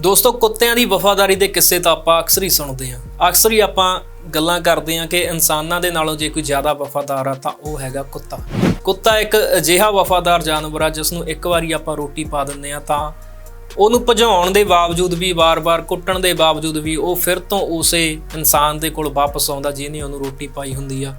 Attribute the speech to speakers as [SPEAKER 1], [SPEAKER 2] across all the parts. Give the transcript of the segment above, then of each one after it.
[SPEAKER 1] ਦੋਸਤੋ, ਕੁੱਤਿਆਂ ਦੀ ਵਫਾਦਾਰੀ ਦੇ ਕਿੱਸੇ ਤਾਂ ਆਪਾਂ ਅਕਸਰ ਹੀ ਸੁਣਦੇ ਹਾਂ। ਅਕਸਰ ਹੀ ਆਪਾਂ ਗੱਲਾਂ ਕਰਦੇ ਹਾਂ ਕਿ ਇਨਸਾਨਾਂ ਦੇ ਨਾਲੋਂ ਜੇ ਕੋਈ ਜ਼ਿਆਦਾ ਵਫਾਦਾਰ ਆ, ਤਾਂ ਉਹ ਹੈਗਾ ਕੁੱਤਾ। ਕੁੱਤਾ ਇੱਕ ਅਜਿਹਾ ਵਫਾਦਾਰ ਜਾਨਵਰ ਆ ਜਿਸ ਨੂੰ ਇੱਕ ਵਾਰੀ ਆਪਾਂ ਰੋਟੀ ਪਾ ਦਿੰਦੇ ਆ ਤਾਂ ਉਹਨੂੰ ਭਜਾਉਣ ਦੇ ਬਾਵਜੂਦ ਵੀ, ਵਾਰ-ਵਾਰ ਕੁੱਟਣ ਦੇ ਬਾਵਜੂਦ ਵੀ, ਉਹ ਫਿਰ ਤੋਂ ਉਸੇ ਇਨਸਾਨ ਦੇ ਕੋਲ ਵਾਪਸ ਆਉਂਦਾ, ਜਿਹਨੇ ਉਹਨੂੰ ਰੋਟੀ ਪਾਈ ਹੁੰਦੀ ਆ।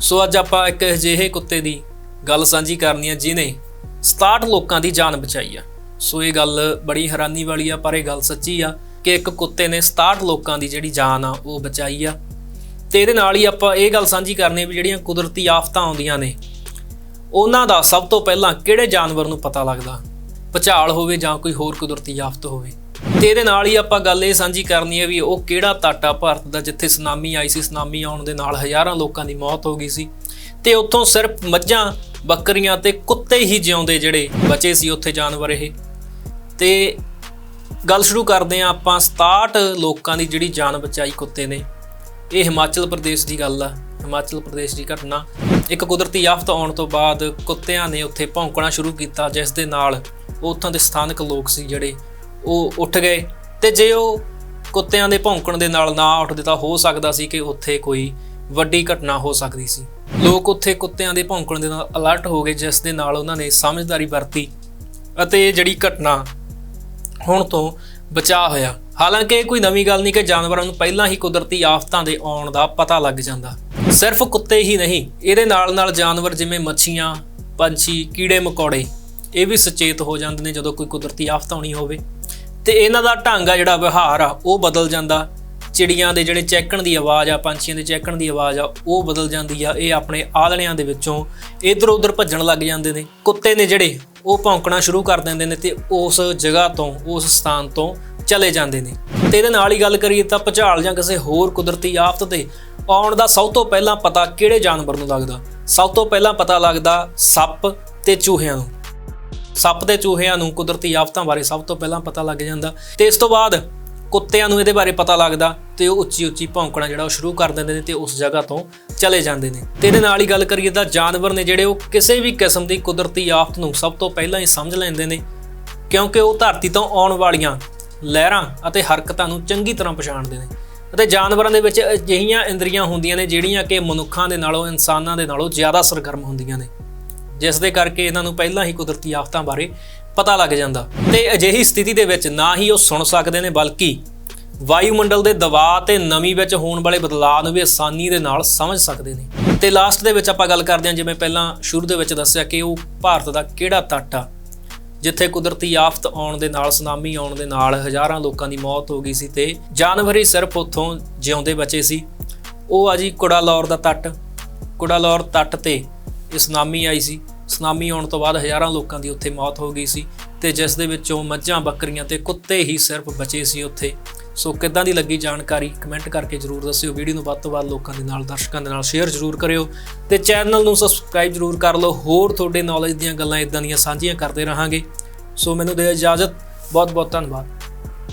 [SPEAKER 1] ਸੋ ਅੱਜ ਆਪਾਂ ਇੱਕ ਅਜਿਹੇ ਕੁੱਤੇ ਦੀ ਗੱਲ ਸਾਂਝੀ ਕਰਨੀ ਆ, ਜਿਹਨੇ 67 ਲੋਕਾਂ ਦੀ ਜਾਨ ਬਚਾਈ ਆ। ਸੋ ਇਹ ਗੱਲ ਬੜੀ ਹੈਰਾਨੀ ਵਾਲੀ ਆ, ਪਰ ਇਹ ਗੱਲ ਸੱਚੀ ਆ ਕਿ ਇੱਕ ਕੁੱਤੇ ਨੇ 67 ਲੋਕਾਂ ਦੀ ਜਿਹੜੀ ਜਾਨ ਆ, ਉਹ ਬਚਾਈ ਆ। ਤੇ ਇਹਦੇ ਨਾਲ ਹੀ ਆਪਾਂ ਇਹ ਗੱਲ ਸਾਂਝੀ ਕਰਨੀ ਵੀ ਜਿਹੜੀਆਂ ਕੁਦਰਤੀ ਆਫਤਾਂ ਆਉਂਦੀਆਂ ਨੇ, ਉਹਨਾਂ ਦਾ ਸਭ ਤੋਂ ਪਹਿਲਾਂ ਕਿਹੜੇ ਜਾਨਵਰ ਨੂੰ ਪਤਾ ਲੱਗਦਾ? ਭੁਚਾਲ ਹੋਵੇ ਜਾਂ ਕੋਈ ਹੋਰ ਕੁਦਰਤੀ ਆਫਤ ਹੋਵੇ। ਤੇ ਇਹਦੇ ਨਾਲ ਹੀ ਆਪਾਂ ਗੱਲ ਇਹ ਸਾਂਝੀ ਕਰਨੀ ਹੈ ਵੀ ਉਹ ਕਿਹੜਾ ਟਾਟਾ ਭਾਰਤ ਦਾ, ਜਿੱਥੇ ਸੁਨਾਮੀ ਆਈ ਸੀ, ਸੁਨਾਮੀ ਆਉਣ ਦੇ ਨਾਲ ਹਜ਼ਾਰਾਂ ਲੋਕਾਂ ਦੀ ਮੌਤ ਹੋ ਗਈ ਸੀ। ਤੇ ਉੱਥੋਂ ਸਿਰਫ ਮੱਝਾਂ, ਬੱਕਰੀਆਂ ਤੇ ਕੁੱਤੇ ਹੀ ਜਿਉਂਦੇ ਜਿਹੜੇ ਬਚੇ ਸੀ ਉੱਥੇ ਜਾਨਵਰ ਇਹ। ਤੇ ਗੱਲ ਸ਼ੁਰੂ ਕਰਦੇ ਹਾਂ ਆਪਾਂ 67 ਲੋਕਾਂ ਦੀ ਜਿਹੜੀ ਜਾਨ ਬਚਾਈ ਕੁੱਤੇ ਨੇ। ਇਹ ਹਿਮਾਚਲ ਪ੍ਰਦੇਸ਼ ਦੀ ਗੱਲ ਆ। ਹਿਮਾਚਲ ਪ੍ਰਦੇਸ਼ ਦੀ ਘਟਨਾ। ਇੱਕ ਕੁਦਰਤੀ ਆਫਤ ਆਉਣ ਤੋਂ ਬਾਅਦ ਕੁੱਤਿਆਂ ਨੇ ਉੱਥੇ ਭੌਂਕਣਾ ਸ਼ੁਰੂ ਕੀਤਾ, ਜਿਸ ਦੇ ਨਾਲ ਉੱਥੋਂ ਦੇ ਸਥਾਨਕ ਲੋਕ ਸੀ ਜਿਹੜੇ, ਉਹ ਉੱਠ ਗਏ। ਤੇ ਜੇ ਉਹ ਕੁੱਤਿਆਂ ਦੇ ਭੌਂਕਣ ਦੇ ਨਾਲ ਨਾ ਉੱਠਦੇ ਤਾਂ ਹੋ ਸਕਦਾ ਸੀ ਕਿ ਉੱਥੇ ਕੋਈ ਵੱਡੀ ਘਟਨਾ ਹੋ ਸਕਦੀ ਸੀ। ਲੋਕ ਉੱਥੇ ਕੁੱਤਿਆਂ ਦੇ ਭੌਂਕਣ ਦੇ ਨਾਲ ਅਲਰਟ ਹੋ ਗਏ, ਜਿਸ ਦੇ ਨਾਲ ਉਹਨਾਂ ਨੇ ਸਮਝਦਾਰੀ ਵਰਤੀ। ਅਤੇ ਜਿਹੜੀ ਘਟਨਾ ਹੋਣ ਤੋਂ ਬਚਾ ਹੋਇਆ। ਹਾਲਾਂਕਿ ਇਹ ਕੋਈ ਨਵੀਂ ਗੱਲ ਨਹੀਂ ਕਿ ਜਾਨਵਰਾਂ ਨੂੰ ਪਹਿਲਾਂ ਹੀ ਕੁਦਰਤੀ ਆਫਤਾਂ ਦੇ ਆਉਣ ਦਾ ਪਤਾ ਲੱਗ ਜਾਂਦਾ। ਸਿਰਫ ਕੁੱਤੇ ਹੀ ਨਹੀਂ, ਇਹਦੇ ਨਾਲ ਨਾਲ ਜਾਨਵਰ ਜਿਵੇਂ ਮੱਛੀਆਂ, ਪੰਛੀ, ਕੀੜੇ, ਮਕੌੜੇ, ਇਹ ਵੀ ਸੁਚੇਤ ਹੋ ਜਾਂਦੇ ਨੇ ਜਦੋਂ ਕੋਈ ਕੁਦਰਤੀ ਆਫਤ ਆਉਣੀ ਹੋਵੇ। ਤੇ ਇਹਨਾਂ ਦਾ ਢੰਗ ਆ ਜਿਹੜਾ ਵਿਵਹਾਰ ਆ, ਉਹ ਬਦਲ ਜਾਂਦਾ। ਚਿੜੀਆਂ ਦੇ ਜਿਹੜੇ ਚਹਿਕਣ ਦੀ ਆਵਾਜ਼ ਆ, ਪੰਛੀਆਂ ਦੇ ਚਹਿਕਣ ਦੀ ਆਵਾਜ਼ ਆ, ਉਹ ਬਦਲ ਜਾਂਦੀ ਆ, ਇਹ ਆਪਣੇ ਆਲਣਿਆਂ ਦੇ ਵਿੱਚੋਂ ਇਧਰ ਉਧਰ ਭੱਜਣ ਲੱਗ ਜਾਂਦੇ ਨੇ। ਕੁੱਤੇ ਨੇ ਜਿਹੜੇ, ਉਹ ਭੌਂਕਣਾ ਸ਼ੁਰੂ ਕਰ ਦਿੰਦੇ ਨੇ ਤੇ ਉਸ ਜਗ੍ਹਾ ਤੋਂ, ਉਸ ਸਥਾਨ ਤੋਂ ਚਲੇ ਜਾਂਦੇ ਨੇ। ਤੇ ਇਹਦੇ ਨਾਲ ਹੀ ਗੱਲ ਕਰੀਏ ਤਾਂ ਭੁਚਾਲ ਜਾਂ ਕਿਸੇ ਹੋਰ ਕੁਦਰਤੀ ਆਫਤ ਤੇ ਆਉਣ ਦਾ ਸਭ ਤੋਂ ਪਹਿਲਾਂ ਪਤਾ ਕਿਹੜੇ ਜਾਨਵਰ ਨੂੰ ਲੱਗਦਾ? ਸਭ ਤੋਂ ਪਹਿਲਾਂ ਪਤਾ ਲੱਗਦਾ ਸੱਪ ਤੇ ਚੂਹਿਆਂ ਨੂੰ। ਸੱਪ ਤੇ ਚੂਹਿਆਂ ਨੂੰ ਕੁਦਰਤੀ ਆਫਤਾਂ ਬਾਰੇ ਸਭ ਤੋਂ ਪਹਿਲਾਂ ਪਤਾ ਲੱਗ ਜਾਂਦਾ। ਤੇ ਇਸ ਤੋਂ ਬਾਅਦ ਕੁੱਤਿਆਂ ਨੂੰ ਇਹਦੇ ਬਾਰੇ ਪਤਾ ਲੱਗਦਾ ਤੇ ਉਹ ਉੱਚੀ ਉੱਚੀ ਭੌਂਕਣਾ ਜਿਹੜਾ ਉਹ ਸ਼ੁਰੂ ਕਰ ਦਿੰਦੇ ਨੇ ਤੇ ਉਸ ਜਗ੍ਹਾ ਤੋਂ ਚਲੇ ਜਾਂਦੇ ਨੇ। ਤੇ ਇਹਦੇ ਨਾਲ ਹੀ ਗੱਲ ਕਰੀਏ ਤਾਂ ਜਾਨਵਰ ਨੇ ਜਿਹੜੇ ਉਹ ਕਿਸੇ ਵੀ ਕਿਸਮ ਦੀ ਕੁਦਰਤੀ ਆਫਤ ਨੂੰ ਸਭ ਤੋਂ ਪਹਿਲਾਂ ਹੀ ਸਮਝ ਲੈਂਦੇ ਨੇ, ਕਿਉਂਕਿ ਉਹ ਧਰਤੀ ਤੋਂ ਆਉਣ ਵਾਲੀਆਂ ਲਹਿਰਾਂ ਅਤੇ ਹਰਕਤਾਂ ਨੂੰ ਚੰਗੀ ਤਰ੍ਹਾਂ ਪਛਾਣਦੇ ਨੇ। ਅਤੇ ਜਾਨਵਰਾਂ ਦੇ ਵਿੱਚ ਅਜਿਹੀਆਂ ਇੰਦਰੀਆਂ ਹੁੰਦੀਆਂ ਨੇ ਜਿਹੜੀਆਂ ਕਿ ਮਨੁੱਖਾਂ ਦੇ ਨਾਲੋਂ, ਇਨਸਾਨਾਂ ਦੇ ਨਾਲੋਂ ਜ਼ਿਆਦਾ ਸਰਗਰਮ ਹੁੰਦੀਆਂ ਨੇ। ਜਿਸ ਦੇ ਕਰਕੇ ਇਹਨਾਂ ਨੂੰ ਪਹਿਲਾਂ ਹੀ ਕੁਦਰਤੀ ਆਫਤਾਂ ਬਾਰੇ ਪਤਾ ਲੱਗ ਜਾਂਦਾ। ਤੇ ਅਜਿਹੀ ਸਥਿਤੀ ਦੇ ਵਿੱਚ ਨਾ ਹੀ ਉਹ ਸੁਣ ਸਕਦੇ ਨੇ, ਬਲਕਿ ਵਾਯੂਮੰਡਲ ਦੇ ਦਬਾਅ ਤੇ ਨਮੀ ਵਿੱਚ ਹੋਣ ਵਾਲੇ ਬਦਲਾਅ ਨੂੰ ਵੀ ਆਸਾਨੀ ਦੇ ਨਾਲ ਸਮਝ ਸਕਦੇ ਨੇ। ਤੇ ਲਾਸਟ ਦੇ ਵਿੱਚ ਆਪਾਂ ਗੱਲ ਕਰਦੇ ਹਾਂ, ਜਿਵੇਂ ਪਹਿਲਾਂ ਸ਼ੁਰੂ ਦੇ ਵਿੱਚ ਦੱਸਿਆ ਕਿ ਉਹ ਭਾਰਤ ਦਾ ਕਿਹੜਾ ਤੱਟ ਆ, ਜਿੱਥੇ ਕੁਦਰਤੀ ਆਫਤ ਆਉਣ ਦੇ ਨਾਲ ਸੁਨਾਮੀ ਆਉਣ ਦੇ ਨਾਲ ਹਜ਼ਾਰਾਂ ਲੋਕਾਂ ਦੀ ਮੌਤ ਹੋ ਗਈ ਸੀ ਤੇ ਜਾਨਵਰ ਹੀ ਸਿਰਫ ਉੱਥੋਂ ਜਿਉਂਦੇ ਬਚੇ ਸੀ। ਉਹ ਆ ਜੀ ਕੁੜਾਲੌਰ ਦਾ ਤੱਟ। ਕੁੜਾਲੌਰ ਤੱਟ ਤੇ ਇਹ ਸੁਨਾਮੀ ਆਈ ਸੀ। ਸੁਨਾਮੀ ਆਉਣ ਤੋਂ ਬਾਅਦ ਹਜ਼ਾਰਾਂ ਲੋਕਾਂ ਦੀ ਉੱਥੇ ਮੌਤ ਹੋ ਗਈ ਸੀ ਤੇ ਜਿਸ ਦੇ ਵਿੱਚੋਂ ਮੱਝਾਂ, ਬੱਕਰੀਆਂ ਤੇ ਕੁੱਤੇ ਹੀ ਸਿਰਫ ਬਚੇ ਸੀ ਉੱਥੇ। ਸੋ ਕਿੱਦਾਂ ਦੀ ਲੱਗੀ ਜਾਣਕਾਰੀ ਕਮੈਂਟ ਕਰਕੇ ਜਰੂਰ ਦੱਸਿਓ। ਵੀਡੀਓ ਨੂੰ ਵੱਧ ਤੋਂ ਵੱਧ ਲੋਕਾਂ ਦੇ ਨਾਲ, ਦਰਸ਼ਕਾਂ ਦੇ ਨਾਲ ਸ਼ੇਅਰ ਜਰੂਰ ਕਰਿਓ ਤੇ ਚੈਨਲ ਨੂੰ ਸਬਸਕ੍ਰਾਈਬ ਜਰੂਰ ਕਰ ਲਓ। ਹੋਰ ਤੁਹਾਡੇ ਨੌਲੇਜ ਦੀਆਂ ਗੱਲਾਂ ਇਦਾਂ ਦੀਆਂ ਸਾਂਝੀਆਂ ਕਰਦੇ ਰਹਾਂਗੇ। ਸੋ ਮੈਨੂੰ ਦੇ ਇਜਾਜ਼ਤ। ਬਹੁਤ ਬਹੁਤ ਧੰਨਵਾਦ।